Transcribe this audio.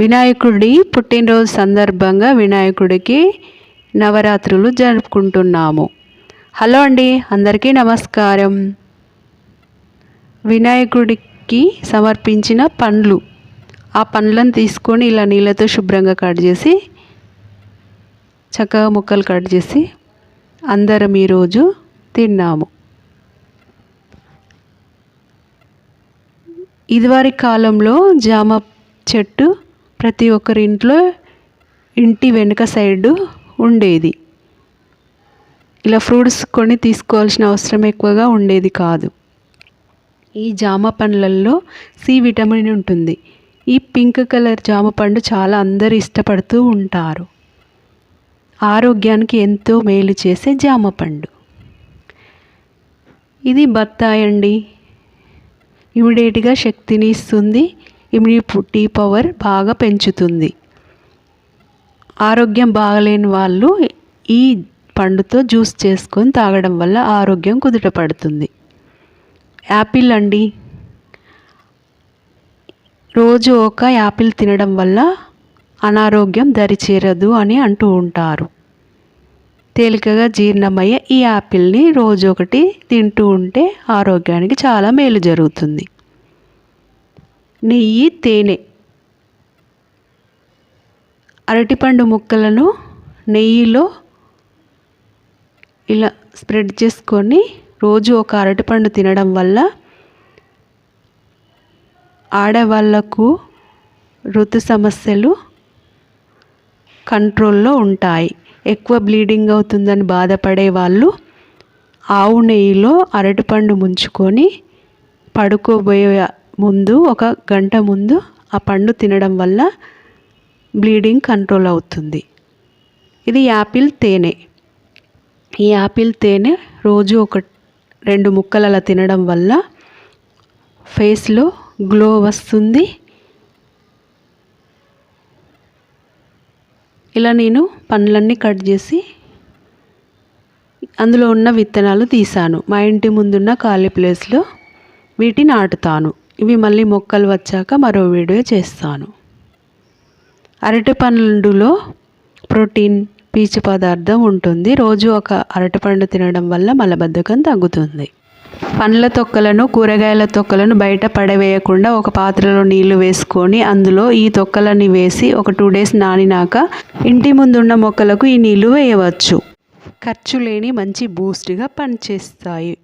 వినాయకుడి పుట్టినరోజు సందర్భంగా వినాయకుడికి నవరాత్రులు జరుపుకుంటున్నాము. హలో అండి అందరికీ నమస్కారం. వినాయకుడికి సమర్పించిన పండ్లు. ఆ పండ్లను తీసుకొని ఇలా నీళ్ళతో శుభ్రంగా కట్ చేసి చక్కగా ముక్కలు కట్ చేసి అందరం ఈరోజు తిన్నాము. ఇదివరి కాలంలో జామ చెట్టు ప్రతి ఒక్కరి ఇంట్లో ఇంటి వెనుక సైడు ఉండేది. ఇలా ఫ్రూట్స్ కొని తీసుకోవాల్సిన అవసరం ఎక్కువగా ఉండేది కాదు. ఈ జామ పండ్లల్లో సి విటమిన్ ఉంటుంది. ఈ పింక్ కలర్ జామ పండు చాలా అందరు ఇష్టపడుతూ ఉంటారు. ఆరోగ్యానికి ఎంతో మేలు చేసే జామ పండు. ఇది బత్తాయి అండి. ఇమీడియట్గా శక్తిని ఇస్తుంది. ఇమ్యూనిటీ పవర్ బాగా పెంచుతుంది. ఆరోగ్యం బాగలేని వాళ్ళు ఈ పండుతో జ్యూస్ చేసుకొని తాగడం వల్ల ఆరోగ్యం కుదుట పడుతుంది యాపిల్ అండి. రోజు ఒక యాపిల్ తినడం వల్ల అనారోగ్యం దరిచేరదు అని అంటూ ఉంటారు. తేలికగా జీర్ణమయ్యే ఈ యాపిల్ని రోజు ఒకటి తింటూ ఉంటే ఆరోగ్యానికి చాలా మేలు జరుగుతుంది. నెయ్యి తేనె. అరటిపండు ముక్కలను నెయ్యిలో ఇలా స్ప్రెడ్ చేసుకొని రోజు ఒక అరటిపండు తినడం వల్ల ఆడవాళ్ళకు ఋతు సమస్యలు కంట్రోల్లో ఉంటాయి. ఎక్కువ బ్లీడింగ్ అవుతుందని బాధపడే వాళ్ళు ఆవు నెయ్యిలో అరటిపండు ముంచుకొని పడుకోబోయే ముందు ఒక గంట ముందు ఆ పండు తినడం వల్ల బ్లీడింగ్ కంట్రోల్ అవుతుంది. ఇది యాపిల్ తేనె. ఈ యాపిల్ తేనె రోజు ఒక రెండు ముక్కలలా తినడం వల్ల ఫేస్లో గ్లో వస్తుంది. ఇలా నేను పండ్లన్నీ కట్ చేసి అందులో ఉన్న విత్తనాలు తీసాను. మా ఇంటి ముందున్న ఖాళీ ప్లేస్లో వీటిని నాటుతాను. ఇవి మళ్ళీ మొక్కలు వచ్చాక మరో వీడియో చేస్తాను. అరటి పండులో ప్రోటీన్ పీచు పదార్థం ఉంటుంది. రోజు ఒక అరటిపండు తినడం వల్ల మలబద్ధకం తగ్గుతుంది. పండ్ల తొక్కలను కూరగాయల తొక్కలను బయట పడవేయకుండా ఒక పాత్రలో నీళ్ళు వేసుకొని అందులో ఈ తొక్కలని వేసి ఒక టూ డేస్ నానినాక ఇంటి ముందున్న మొక్కలకు ఈ నీళ్ళు వేయవచ్చు. ఖర్చు లేని మంచి బూస్ట్గా పనిచేస్తాయి.